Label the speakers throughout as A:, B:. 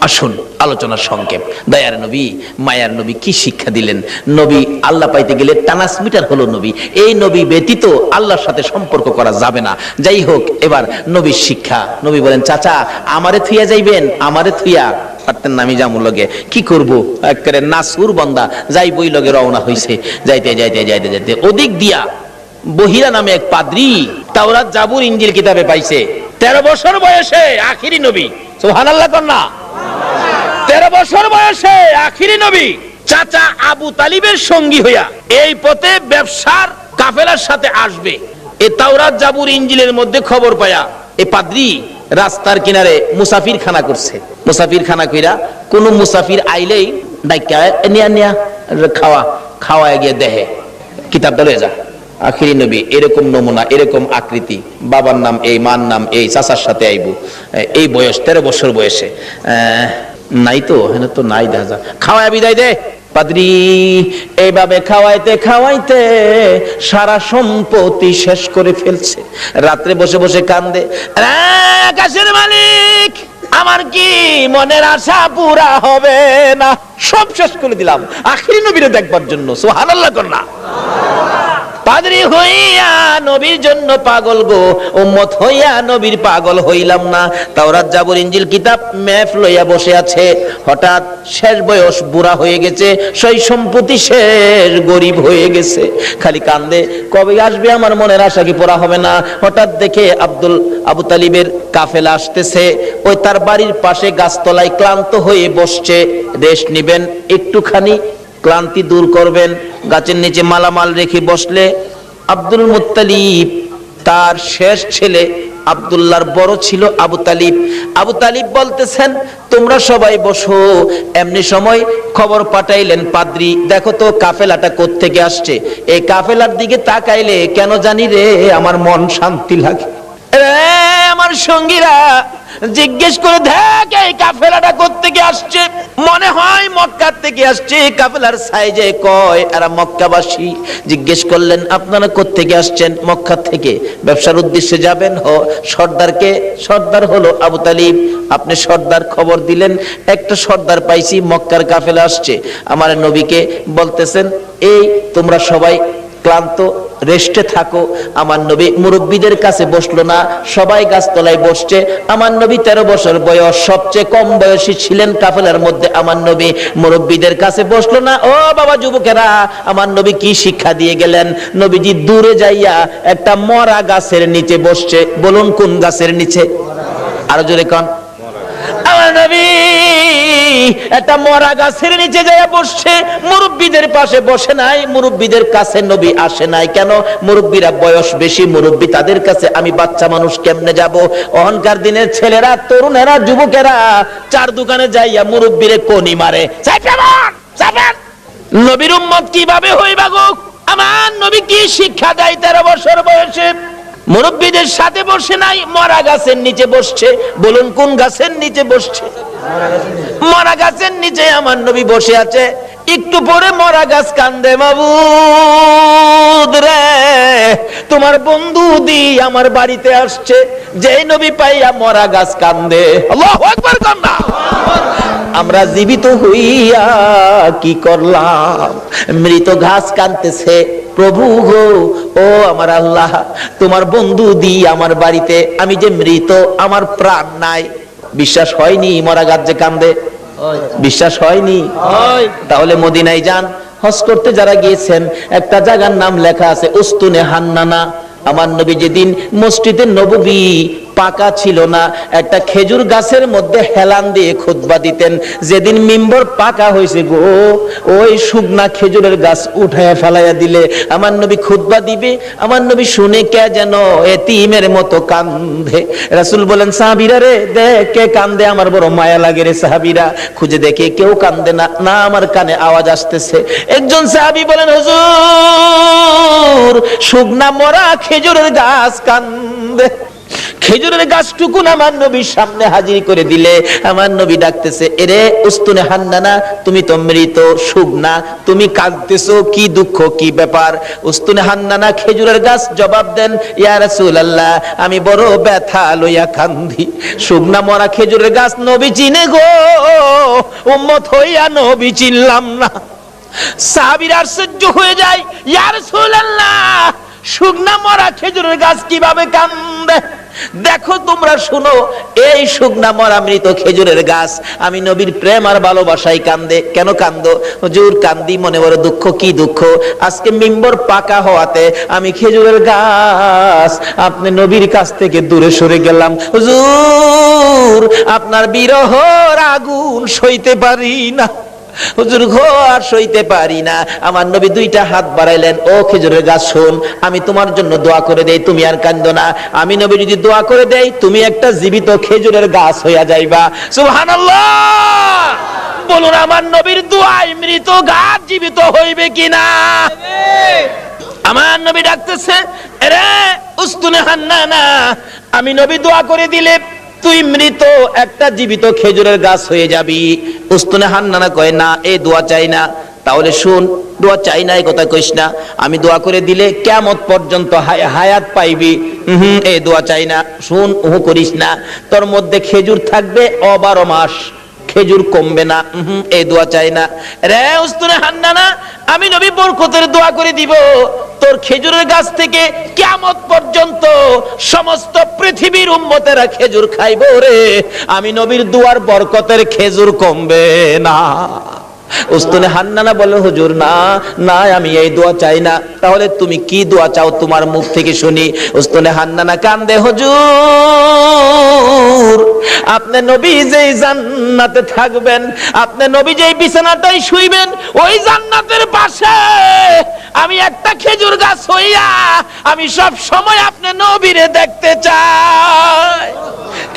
A: আসুন, আলোচনার সংক্ষেপ। দয়ার নবী, মায়ার নবী কি শিক্ষা দিলেন? নবী আল্লাহ পাইতে গেলে ট্রান্সমিটার হলো নবী। এই নবী ব্যতীত আল্লাহর সাথে সম্পর্ক করা যাবে না। যাই হোক, এবার নবীর শিক্ষা। নবী বলেন, চাচা, আমারে থুইয়া যাইবেন, আমারে থুইয়া। পারতেন না আমি লগে। কি একেবারে নাসুর বন্দা, যাই বই লগে রওনা হইছে। যাইতে যাইতে যাইতে যাইতে, ওদিক দিয়া বহিরা নামে এক পাদ্রি তাওরাত জাবুর ইঞ্জিল কিতাবে পাইছে। তেরো বছর বয়সে আখিরি নবী। সুবহানাল্লাহ কন্যা। তেরো বছর বয়সে আখিরি নবী চাচা আবু তালিবের সঙ্গী হইয়া এই পথে ব্যবসার কাফেলার সাথে আসবে। এ তাওরাত জাবুর ইঞ্জিলের মধ্যে খবর পায়া এ পাদ্রি রাস্তার কিনারে মুসাফির খানা করছে। মুসাফির খানা কইরা কোন মুসাফির আইলেই ডাইকা নিয়া নিয়া, খাওয়া খাওয়া গিয়ে দেহে, কিতাবটা দলে যা। আখিরি নবী, এরকম নমুনা, এরকম আকৃতি, বাবার নাম এই, মার নাম এই, চাচার সাথে আইব। এই বয়স, তেরো বছর বয়সে। নাই তো হেন তো নাই দেখা খাওয়ায় বিদায় দে পাদ্রি। এইভাবে খাওয়াইতে খাওয়াইতে সারা সম্পত্তি শেষ করে ফেলছে। রাত্রে বসে বসে কান্দে "আরে, আকাশের মালিক আমার কি মনের আশা পুরা হবে না? সব শেষ করে দিলাম। আখিরি নবীরে দেখবার জন্য সুবহানাল্লাহ কর না। পাদ্রি হইয়া নবীর জন্য পাগল গো, উম্মত হইয়া নবীর পাগল হইলাম না। তাওরাত জাবর ইঞ্জিল কিতাব ম্যাপ লইয়া বসে আছে। হঠাৎ শেষ বয়স বুড়া হয়ে গেছে, সই সম্পত্তি শেষ গরিব হয়ে গেছে। খালি কান্দে, কবে আসবে আমার মনের আশা কি পড়া হবে না? হঠাৎ দেখে আব্দুল, আবু তালিবের কাফেলা আসতেছে। ওই তার বাড়ির পাশে গাছতলায় ক্লান্ত হয়ে বসছে। রেস্ট নিবেন, একটুখানি ক্লান্তি দূর করবেন, গাছের নিচে মালামাল রেখে বসলে আব্দুল মুত্তালিব, তার শেষ ছেলে আব্দুল্লাহর বড় ছিল আবু তালিব। আবু তালিব বলতেছেন, তোমরা সবাই বসো। এমনি সময় খবর পাঠাইলেন পাদ্রি, দেখো তো কাফেলাটা কোত্থেকে আসছে? এই কাফেলার দিকে তাকাইলে কেন জানি রে, আমার মন শান্তি লাগে। আমার সঙ্গীরা, জিজ্ঞেস করে দেখ এই কাফেলাটা কোত্থেকে আসছে। মনে হয় মক্কার থেকে আসছে কাফেলার সাইজে কয়? এরা মক্কাবাসী। জিজ্ঞেস করলেন, আপনারা কোত্থেকে আসছেন? মক্কা থেকে। ব্যবসার উদ্দেশ্যে যাবেন? হ, সর্দারকে, সর্দার হলো আবু তালিব। আপনি সর্দার খবর দিলেন, একটা সর্দার পাইছি, মক্কার কাফেলা আসছে। আমার নবীকে বলতেছেন, এই, তোমরা সবাই ক্লান্ত রেস্টে থাকো। আমার নবী মুরব্বীদের কাছে বসল না, সবাই গাছতলায় বসছে। আমার নবী তেরো বছর বয়স, সবচেয়ে কম বয়সী ছিলেন কাফেলার মধ্যে আমার নবী। মুরব্বীদের কাছে বসল না, ও বাবা যুবকেরা, আমার নবী কি শিক্ষা দিয়ে গেলেন? নবীজি দূরে যাইয়া একটা মরা গাছের নিচে বসছে। বলুন কোন গাছের নিচে? আরও জোরে কন। আমার নবী একটা মরা গাছের নিচে যায় বসছে। মুরব্বীদের পাশে বসে নাই। মুরব্বীদের কাছে নবী আসে নাই কেন? মুরব্বীরা বয়স বেশি। মুরব্বী তাদের কাছে, আমি বাচ্চা মানুষ কেমনে যাব? অহংকার দিনের ছেলেরা, তরুণেরা, যুবকেরা চার দোকানে যাইয়া মুরব্বীরে কোনি মারে। নবীর উম্মত কীভাবে হইবা গো আমার নবী কি শিক্ষা দেয় তেরো বছর বয়সে? মুরব্বীদের সাথে বসে নাই, মরা গাছের নিচে বসছে। বলুন, কোন গাছের নিচে বসছে? মরা গাছের নিচে। আমার নবী বসে আছে। একটু পরে মরা গাছ কান্দে মাবুদ রে। তোমার বন্ধু দি আমার বাড়িতে আসছে যে নবী পাইয়া মরা গাছ কান্দে। আমরা জীবিত হইয়া কি করলাম? মৃত ঘাস কানতেছে, প্রভু গো, ও আমার আল্লাহ, তোমার বন্ধু দি আমার বাড়িতে, আমি যে মৃত, আমার প্রাণ নাই। বিশ্বাস হয়নি মরা গাছ যে কান্দে। বিশ্বাস হয়নি? তাহলে মদিনায় যান। হজ করতে যারা গিয়েছেন একটা জায়গার নাম লেখা আছে উস্তুনে হান্নানা। আমার নবী যেদিন মসজিদে নববী পাকা ছিল না। একটা খেজুর গাছের মধ্যে হেলান দিয়ে খুতবা দিতেন। যেদিন মিম্বর পাকা হয়েছে গো, ওই শুকনা খেজুরের গাছ উঠায় ফেলাইয়া দিলে। আমার নবী খুতবা দিবে, আমার নবী শুনে কে যেন এতিমের মতো কান্দে। রাসূল বলেন, সাহাবীরা রে, দেখ কে কান্দে, আমার বড় মায়া লাগে রে সাহাবীরা। খুঁজে দেখে কেউ কান্দে না না আমার কানে আওয়াজ আসতেছে। একজন সাহাবী বলেন, হুজুর, শুকনা মরা খেজুরের গাছ কান্দে। খেজুরের গাছটুকুন আমার নবীর সামনে হাজির করে দিলে? আমার নবী ডাকতেছে, এরে উস্তুনে হান্নানা, তুমি তো মৃত শুকনা তুমি কাঁদতেছো, কি দুঃখ, কি ব্যাপার? উস্তুনে হান্নানা, খেজুরের গাছ, জবাব দেন, ইয়া রাসূলুল্লাহ, আমি বড় ব্যথা লইয়া কান্দি। শুকনা মরা খেজুরের গাছ, নবী চিনে গো, উম্মত হইয়া নবী চিনলাম না। সাহাবীর আশ্চর্য হয়ে যায়, ইয়া রাসূলুল্লাহ শুকনা মরা খেজুরের গাছ কীভাবে কান্দে? দেখো তোমরা শুনো, এই শুকনা মরা মৃত খেজুরের গাছ। আমি নবীর প্রেম আর ভালোবাসায় কান্দে। কেন কান্দ? হুজুর, কান্দি মনে বড় দুঃখ, কি দুঃখ? আজকে মিম্বর পাকা হওয়াতে আমি খেজুরের গাছ আপনি নবীর কাছ থেকে দূরে সরে গেলাম। হুজুর, আপনার বিরহর আগুন সইতে পারি না। হুজুর গো আর সইতে পারি না। আমার নবী দুইটা হাত বাড়াইলেন, ও খেজুরের গাছ, শোন, আমি তোমার জন্য দোয়া করে দেই, তুমি আর কান্দো না। আমি নবী যদি দোয়া করে দেই, তুমি একটা জীবিত খেজুরের গাছ হইয়া যাইবা। সুবহানাল্লাহ! বলুন, আমার নবীর দোয়ায় মৃত গাছ জীবিত হইবে কিনা? আমার নবী ডাকতেছে রে উস্তুনে হান্নানা, আমি নবী দোয়া করে দিলে তুই মৃত, একটা জীবিত খেজুরের গাছ হয়ে যাবি। উস্তুনে হান্নানা কয়, না এই দোয়া চাই না। তাহলে শুন, দোয়া চাই না এই কথা কইস না। আমি দোয়া করে দিলে কেমত পর্যন্ত হায়াত পাইবি। হুম এই দোয়া চাই না। শুন, উহু করিস না। তোর মধ্যে খেজুর থাকবে অবারো মাস। খেজুর কমবে না। এই দোয়া চাই না। রে উস্তুনে হান্নানা, আমি নবী বরকতের দোয়া করে দিব। তোর খেজুরের গাছ থেকে কেমন পর্যন্ত সমস্ত পৃথিবীর উম্মতেরা খেজুর খাইব রে। আমি নবীর দুয়ার বরকতের খেজুর কমবে না। উস্তুনে হান্নানা বলে, হুজুর, না না, আমি এই দোয়া চাই না। তাহলে তুমি কি দোয়া চাও তোমার মুখ থেকে শুনি? উস্তুনে হান্নানা কান্দে, হুজুর, আপনি নবী যেই জান্নাতে থাকবেন, আপনি নবী যেই বিছানাটাই শুইবেন, ওই জান্নাতের পাশে আমি একটা খেজুর গাছ হইয়া আমি সব সময় আপনি নবীরে দেখতে চাই।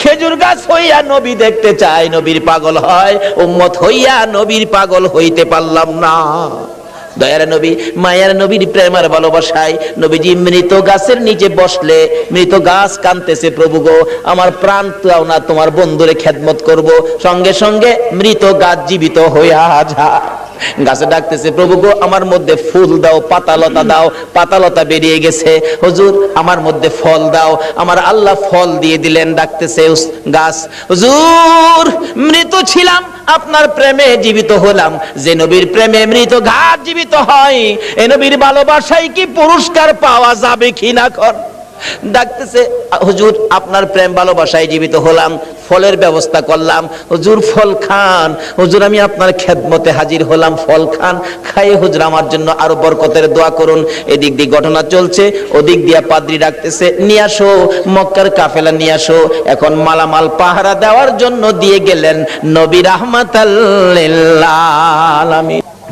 A: খেজুর গাছ হইয়া নবী দেখতে চাই নবীর পাগল হয়, উম্মত হইয়া নবীর পাগল হইতে পারলাম না। দয়ার নবী, মায়ার নবীর প্রেমার ভালোবাসায় নবীজি মৃত গাছের নিচে বসলে, মৃত গাছ কানতেছে, প্রভু গো, আমার প্রাণ তাও না, তোমার বন্ধুরে খেদমত করব। সঙ্গে সঙ্গে মৃত গাছ জীবিত হইয়া যায়। গাছে ডাকতেছে, প্রভু গো, আমার মধ্যে ফুল দাও, পাতালতা দাও, পাতালতা বেরিয়ে গেছে। হুজুর, আমার মধ্যে ফল দাও। আমার আল্লাহ ফল দিয়ে দিলেন, ডাকতেছে গাছ। হুজুর, মৃত ছিলাম, আপনার প্রেমে জীবিত হলাম। যে নবীর প্রেমে মৃত ঘাট জীবিত হয়, এ নবীর ভালোবাসায় কি পুরস্কার পাওয়া যাবে কিনা কর? ডাকতেছে, হুজুর, আপনার প্রেম ভালোবাসায় জীবিত হলাম, ফলের ব্যবস্থা করলাম। হুজুর, ফল খান। হুজুর, আমি আপনার খেদমতে হাজির হলাম, ফল খান। খাইয়ে হুজুর, আমার জন্য আরও বরকতের দোয়া করুন। এদিক দিয়ে ঘটনা চলছে, ওদিক দিয়া পাদ্রি ডাকতেছে, নিয়ে আসো, মক্কার কাফেলা নিয়ে আসো। এখন মালামাল পাহারা দেওয়ার জন্য দিয়ে গেলেন নবী রাহমাতাল্লিল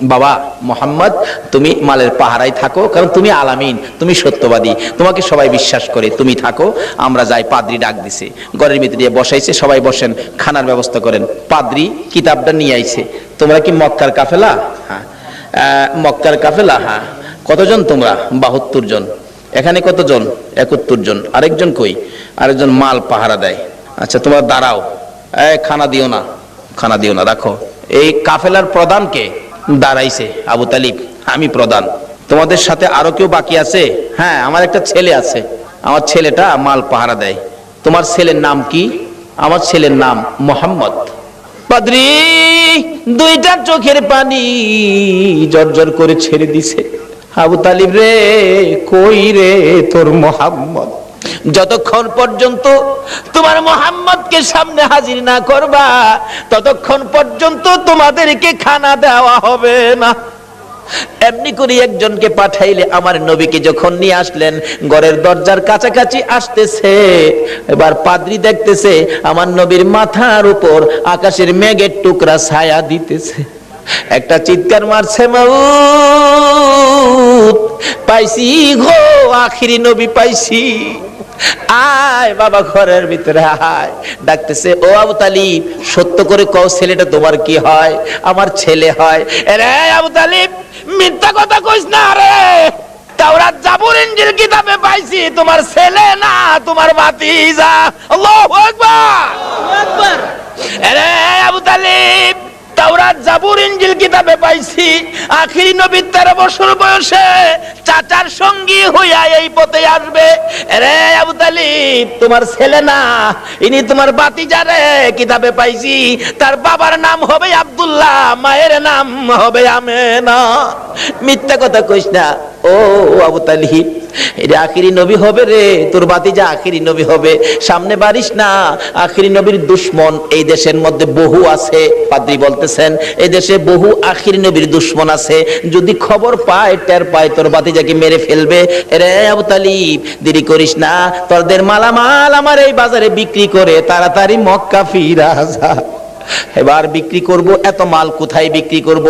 A: বাবা মোহাম্মদ, তুমি মালের পাহারায় থাকো, কারণ তুমি আলামিন, তুমি সত্যবাদী। তোমাকে সবাই বিশ্বাস করে, তুমি থাকো, আমরা যাই, পাদ্রি ডাক দিছে। ঘরের ভিতরে দিয়ে বসাইছে, সবাই বসেন, খানার ব্যবস্থা করেন। পাদ্রি কিতাবটা নিয়ে আইছে। তোমরা কি মক্কার কাফেলা? হ্যাঁ। মক্কার কাফেলা হ্যাঁ। কতজন তোমরা? বাহাত্তর জন। এখানে কতজন? একাত্তর জন। আরেকজন কই? আরেকজন মাল পাহারা দেয়। আচ্ছা তোমরা দাঁড়াও। এ, খানা দিও না। খানা দিও না, রাখো। এই কাফেলার প্রধান কে? দাঁড়াইছে, আবু তালিব, আমি প্রধান। তোমাদের সাথে আরও কেউ বাকি আছে? হ্যাঁ আমার একটা ছেলে আছে। আমার ছেলেটা মাল পাহারা দেয়। তোমার ছেলের নাম কি? আমার ছেলের নাম মোহাম্মদ। পাদ্রি, দুইটা চোখের পানি জর্জর করে ছেড়ে দিছে। আবু তালিব রে, কই রে তোর মোহাম্মদ? যতক্ষণ পর্যন্ত তোমার মোহাম্মদকে সামনে হাজির না করবা, ততক্ষণ পর্যন্ত তোমাদেরকে খানা দেওয়া হবে না। এমনি করে একজনকে পাঠাইলে আমার নবীকে যখন নিয়ে আসলেন, ঘরের দরজার কাছাকাছি আসতেছে, এবার পাদ্রি দেখতেছে আমার নবীর মাথার উপর আকাশের মেঘের টুকরা ছায়া দিতেছে। একটা চিৎকার মারছে, মাউত, পাইছি গো, আখিরি নবী পাইছি। আয় বাবা ঘরের ভিতরে আয়। ডাকতেছে ও আবু তালিব সত্য করে কও ছেলেটা তোমার কি হয়? আমার ছেলে হয়। রে আবু তালিব মিথ্যা কথা কইস না রে। তাওরাত জাবুর ইনজিল কিতাবে পাইছি তোমার ছেলে না তোমার ভাতিজা। আল্লাহু আকবার। আরে আবু তালিব তাওরাত জাবুর ইনজিল কিতাবে পাইছি। আখিরি নবীর তেরো বছর বয়সে চাচার সঙ্গী হইয়া এই পথে আসবে। রে আবু তালিব, তোমার ছেলে না, ইনি তোমার বাতিজা রে কিতাবে পাইছি। তার বাবার নাম হবে আব্দুল্লাহ, মায়ের নাম হবে আমেনা। মিথ্যা কথা কইস না। ও আবু তালিব এটা আখিরি নবী হবে রে, তোর বাতিজা আখিরি নবী হবে। সামনে না, আখিরি নবীর দুশ্মন এই দেশের মধ্যে বহু আছে, পাদ্রি বলতেছেন, এই দেশে বহু আখিরি নবীর দুশ্মন আছে। যদি খবর পায়, টের পায়, তোর বাতিজাকে মেরে ফেলবে। রে আবু তালিব, দেরি করিস না তোরদের মালামাল আমার এই বাজারে বিক্রি করে তাড়াতাড়ি মক্কা ফিরা যা। এবার বিক্রি করব, এত মাল কোথায় বিক্রি করব?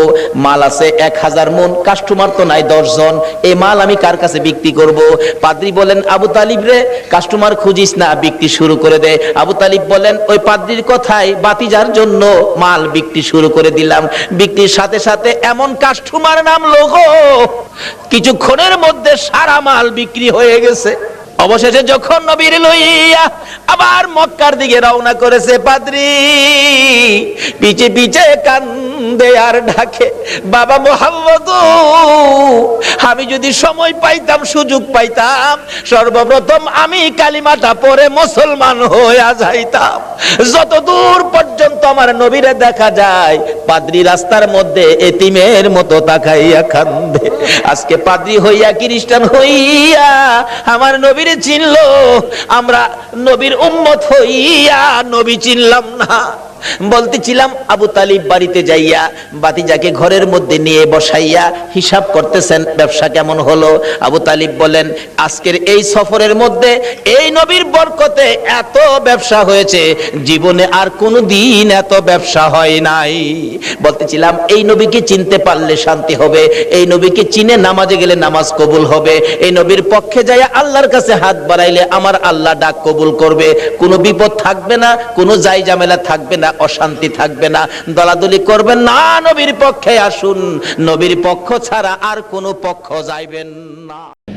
A: মাল আছে এক হাজার মন কাস্টমার তো নাই দশ জন। এই মাল আমি কার কাছে বিক্রি করব? পাদ্রি বলেন, আবু তালিব রে কাস্টমার খুঁজিস না, বিক্রি শুরু করে দে। আবু তালিব বলেন, ওই পাদ্রির কথায় বাতিজার জন্য মাল বিক্রি শুরু করে দিলাম। বিক্রির সাথে সাথে এমন কাস্টমার নাম লোক কিছুক্ষণের মধ্যে সারা মাল বিক্রি হয়ে গেছে। অবশেষে যখন নবীর লইয়া আবার মক্কার দিকে রওনা করেছে পাদ্রি পিছে পিছে আর ডাকে, বাবা মোহাম্মদ, আমি যদি সময় পাইতাম, সুযোগ পাইতাম, সর্বপ্রথম আমি কালিমাটা পরে মুসলমান হইয়া যাইতাম। যত দূর পর্যন্ত আমার নবীরে দেখা যায়, পাদ্রি রাস্তার মধ্যে এতিমের মতো তাকাইয়া কান্দে। আজকে পাদ্রি হইয়া খ্রিস্টান হইয়া আমার নবীর চিনল, আমরা নবীর উম্মত হইয়া নবী চিনলাম না। বলতেছিলাম, আবু তালিব বাড়িতে যাইয়া বাতিজাকে ঘরের মধ্যে নিয়ে বসাইয়া হিসাব করতেছেন, ব্যবসা কেমন হলো? আবু তালিব বলেন, আজকের এই সফরের মধ্যে এই নবীর বরকতে এত ব্যবসা হয়েছে, জীবনে আর কোনো দিন এত ব্যবসা হয় নাই। বলতেছিলাম, এই নবীকে চিনতে পারলে শান্তি হবে, এই নবীকে চিনে নামাজে গেলে নামাজ কবুল হবে, এই নবীর পক্ষে যাইয়া আল্লাহর কাছে হাত বাড়াইলে আমার আল্লাহ ডাক কবুল করবে। কোনো বিপদ থাকবে না, কোনো যাই ঝামেলা থাকবে না অশান্তি থাকবে না। দলাদলি করবেন না, নবীর পক্ষে আসুন। নবীর পক্ষ ছাড়া আর কোনো পক্ষ যাইবেন না।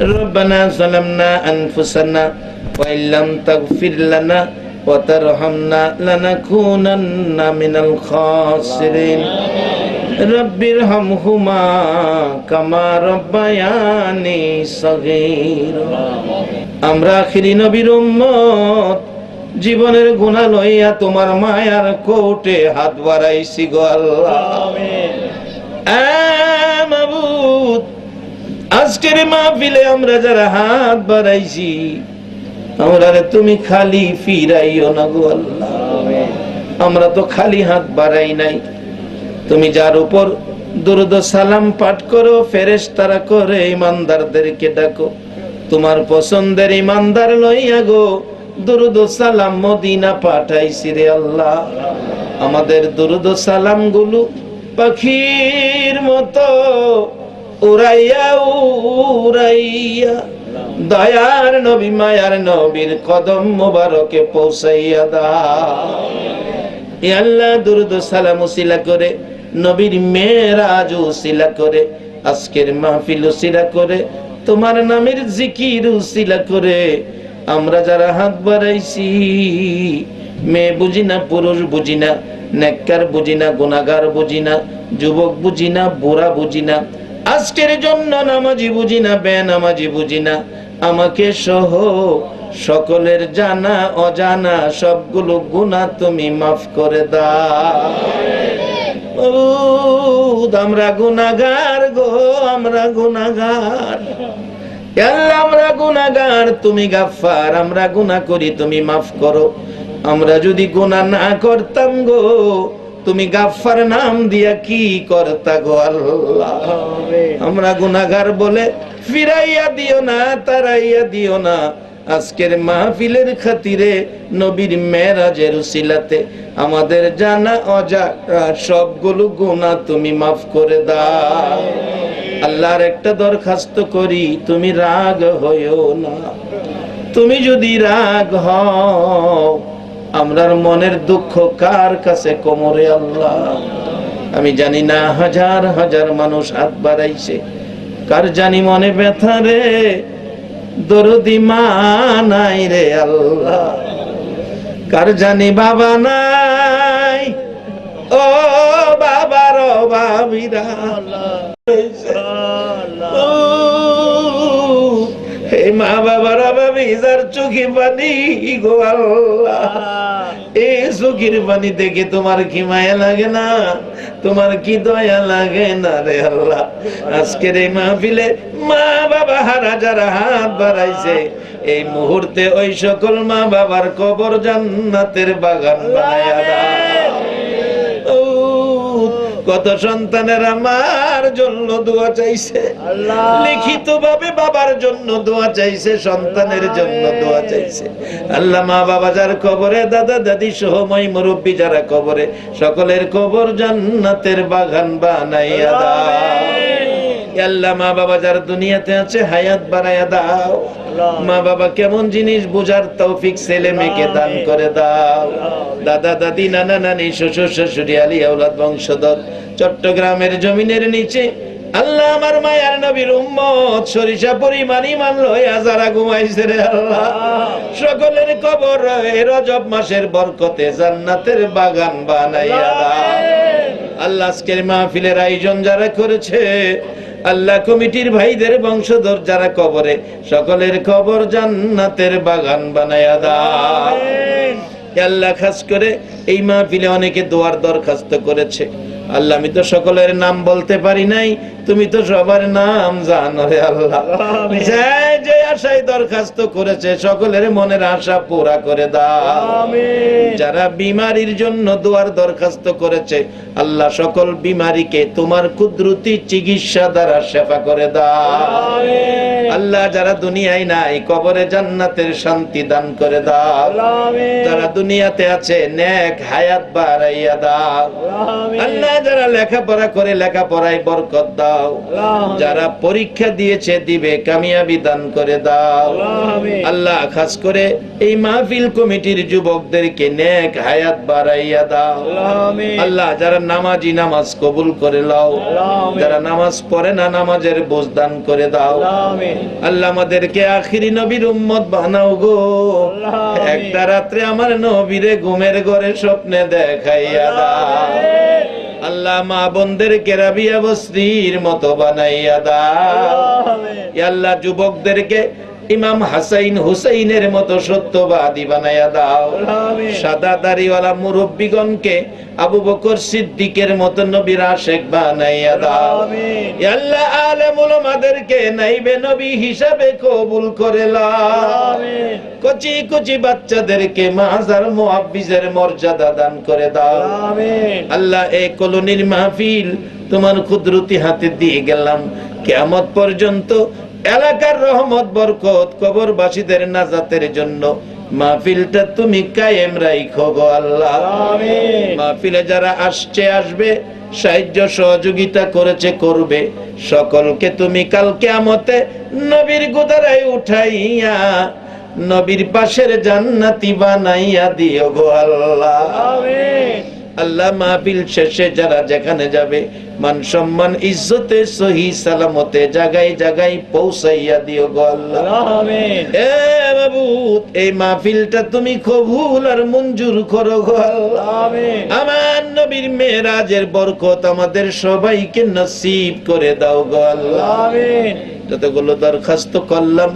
B: ربنا ظلمنا أنفسنا وإن لم تغفر لنا وترحمنا لنكونن من الخاسرين رب ارحمهما كما ربياني صغيرا আমরা আখিরি নবীর উম্মত জীবনের গুণা লইয়া তোমার মায়ার কোটে হাত বাড়াইছি গো আল্লাহ আ মাবুদ আজকের মাহফিলে আমরা যারা হাত বাড়াইছি, আমরা তুমি খালি ফিরাইও না গো আল্লাহ। আমরা তো খালি হাত বাড়াই নাই। তুমি যার উপর দুরুদ সালাম পাঠ করো ফেরেশ তারা করে ইমানদারদেরকে ডাকো। তোমার পছন্দের ইমানদার লইয়া গো, দুরুদ সালাম মদিনা পাঠাইছি রে আল্লাহ। আমাদের দুরুদ সালামগুলো পাখির মতো উড়াইয়া উড়াইয়া, দয়ার নবী, মায়ার নবীর কদম মোবারকে পৌঁছাইয়া দা আল্লাহ দুরুদ সালাম উসিলা করে, নবীর মেয়েরাজ উসিলা করে, আজকের মাহফিল উসিলা করে, তোমার নামের জিকির উসিলা করে, আমরা যারা হাত বাড়াইছি, মেয়ে বুঝি না, পুরুষ বুঝি না, নেককার বুঝি না গুনাগার বুঝি না, যুবক বুঝি না, বুড়া বুঝি না আজকের জন্য নামাজি বুঝি না, বেনামাজি বুঝি না। আমাকে সহ সকলের জানা, অজানা সবগুলো গুণা তুমি মাফ করে দাও। আমরা গুনাগার গো, আমরা গুনাগার আমরা গুনাগার তুমি গাফার আমরা গুনাহ করি, তুমি মাফ করো। আমরা যদি গুনাহ না করতাম গো
A: তুমি গাফফার নাম দিয়া কি করতা গো আল্লাহ? আমরা গুনাহগার বলে ফিরাইয়া দিও না, তারাইয়া দিও না। আজকের মাহফিলের খাতিরে নবীর মেরাজের উসিলাতে আমাদের জানা অজানা সবগুলো গুনাহ তুমি মাফ করে দাও। আল্লাহর একটা দরখাস্ত করি, তুমি রাগ হইও না। তুমি যদি রাগ হও আমরার মনের দুঃখ কার কাছে কোমরে আল্লাহ আমি জানি না হাজার হাজার মানুষ হাত বাড়াইছে কার জানি মনে ব্যথা রে দরদি মা নাই রে আল্লাহ কার জানি বাবা নাই ও বাবার বাবিরা হে মা বাবার বাবি যার চোখে পানি গো আল্লাহ। এই চোখের পানি দেখে তোমার কি মায়া লাগে না? তোমার কি দয়া লাগে না রে আল্লাহ? আজকের এই মাহফিলে মা বাবা হারা যারা হাত বাড়াইছে এই মুহূর্তে ওই সকল মা বাবার কবর জান্নাতের বাগান বানায়া দাও। কত সন্তানের আমার জন্য দোয়া চাইছে? লিখিত ভাবে বাবার জন্য দোয়া চাইছে সন্তানের জন্য দোয়া চাইছে। আল্লাহ মা বাবা যার কবরে দাদা দাদি সহ মই মুরব্বী যারা কবরে সকলের কবর জান্নাতের বাগান বানাইয়া দাও। আল্লাহ মা বাবা যার দুনিয়াতে আছে হায়াত বাড়াইয়া দাও। মা বাবা কেমন জিনিস বুঝার তৌফিক ছেলে মেয়েকে দান করে দাও। দাদা দাদি নানা নানি শ্বশুর শাশুড়ি আলী আউলাদ বংশধর চট্টগ্রামের জমিনের নিচে আল্লাহ আমার মায়ার নবীর উম্মত সরিষা পরিমাণ ইমান লইয়া যারা ঘুমাইছে রে আল্লাহ। সকলের কবর রজব মাসের বরকতে জান্নাতের বাগান বানাইয়া দাও। আল্লাহ আজকের মাহফিলের আয়োজন যারা করেছে আল্লাহ কমিটির ভাইদের বংশধর যারা কবরে, সকলের কবর জান্নাতের বাগান বানায় আল্লাহ, খাস করে এই মাহফিলে অনেকে দোয়ার দরখাস্ত করেছে। আল্লাহ, আমি তো সকলের নাম বলতে পারি নাই তুমি তো সবার নাম জানো আল্লাহ। যে যে আশায় দরখাস্ত করেছে সকলের মনের আশা পুরা করে দাও। যারা বিমারির জন্য দোয়ার দরখাস্ত করেছে আল্লাহ সকল বিমারিকে তোমার কুদরতি চিকিৎসা দ্বারা সেবা করে দাও। আল্লাহ যারা দুনিয়ায় নাই কবরে জান্নাতের শান্তি দান করে দাও। যারা দুনিয়াতে আছে নেক হায়াত বাড়াইয়া দাও। আল্লাহ যারা লেখাপড়া করে লেখাপড়ায় বরকত দাও। যারা পরীক্ষা দিয়েছে দিবে কামিয়াবি দান করে দাও। আল্লাহ খাস করে এই মাহফিল কমিটির যুবকদেরকে নেক হায়াত বাড়াইয়া দাও। আল্লাহ যারা নামাজি নামাজ কবুল করে লাও। যারা নামাজ পড়ে না নামাজের বোঝ দান করে দাও। আল্লাহ আমাদেরকে আখিরি নবীর উম্মত বানাও গো। একটা রাত্রে আমার নবীরে ঘুমের ঘরে স্বপ্নে দেখাইয়া দাও। আল্লাহ মা বোনদের কেরাবিয়া বস্তির মতো বানাইয়া দা আল্লাহ যুবকদেরকে ইমাম হাসাইন হুসাইনের মতো সত্যবাদী বানাইয়া দাও। সাদা দাড়িওয়ালা মুরব্বীগণকে আবু বকর সিদ্দিকের মতো নবীর আশেক বানাইয়া দাও। আল্লাহ আলেম উলামাদেরকে নাইবে নবী হিসাবে কবুল করে কচি কচি বাচ্চাদেরকে মাজার মুআব্বিজের মর্যাদা দান করে দাও। আল্লাহ এই কলোনির মাহফিল তোমার কুদরতি হাতে দিয়ে গেলাম। কেয়ামত পর্যন্ত এলাকার রহমত, বরকত কবরবাসীদের নাজাতের জন্য। মাহফিলটা তুমি কায়েম রাইখো গো আল্লাহ মাহফিলে যারা আসছে, আসবে, সাহায্য, সহযোগিতা করেছে, করবে। সকলকে তুমি কাল কেয়ামতে নবীর গুদারায় উঠাইয়া, নবীর পাশের জান্নাতি বানাইয়া দিও গো আল্লাহ আল্লাহ মাহফিল শেষে যারা যেখানে যাবে মান সম্মান ইজ্জতে সহি সালামতে জাগাই জাগাই পৌঁছাইয়া দিও গো আল্লাহ। এ এই মাহফিলটা তুমি কবুল আর মঞ্জুর করো গো আল্লাহ। আমার নবীর মেরাজের বরকত আমাদের সবাইকে নসিব করে দাও গো আল্লাহ। যতগুলো দরখাস্ত করলাম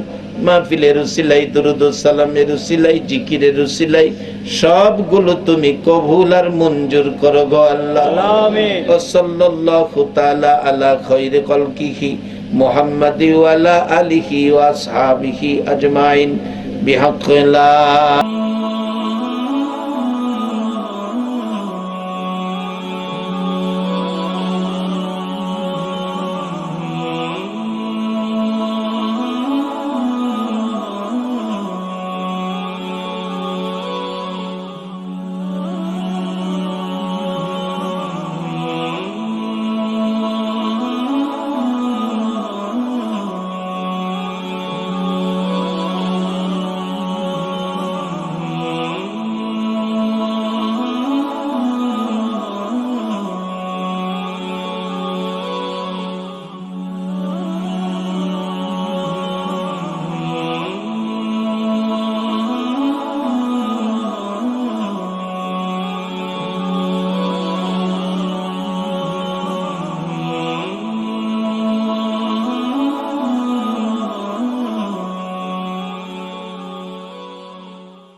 A: মাহফিলের উসিলাই দুরুদ সালামের উসিলাই জিকিরের উসিলাই সবগুলো তুমি কবুল আর মঞ্জুর করো গো আল্লাহ। সাল্লাল্লাহু তাআলা আলা খায়রি কলকিহি মুহাম্মাদি ওয়ালা আলিহি ওয়া আসহাবিহি আজমাইন। বিহাক্কি লা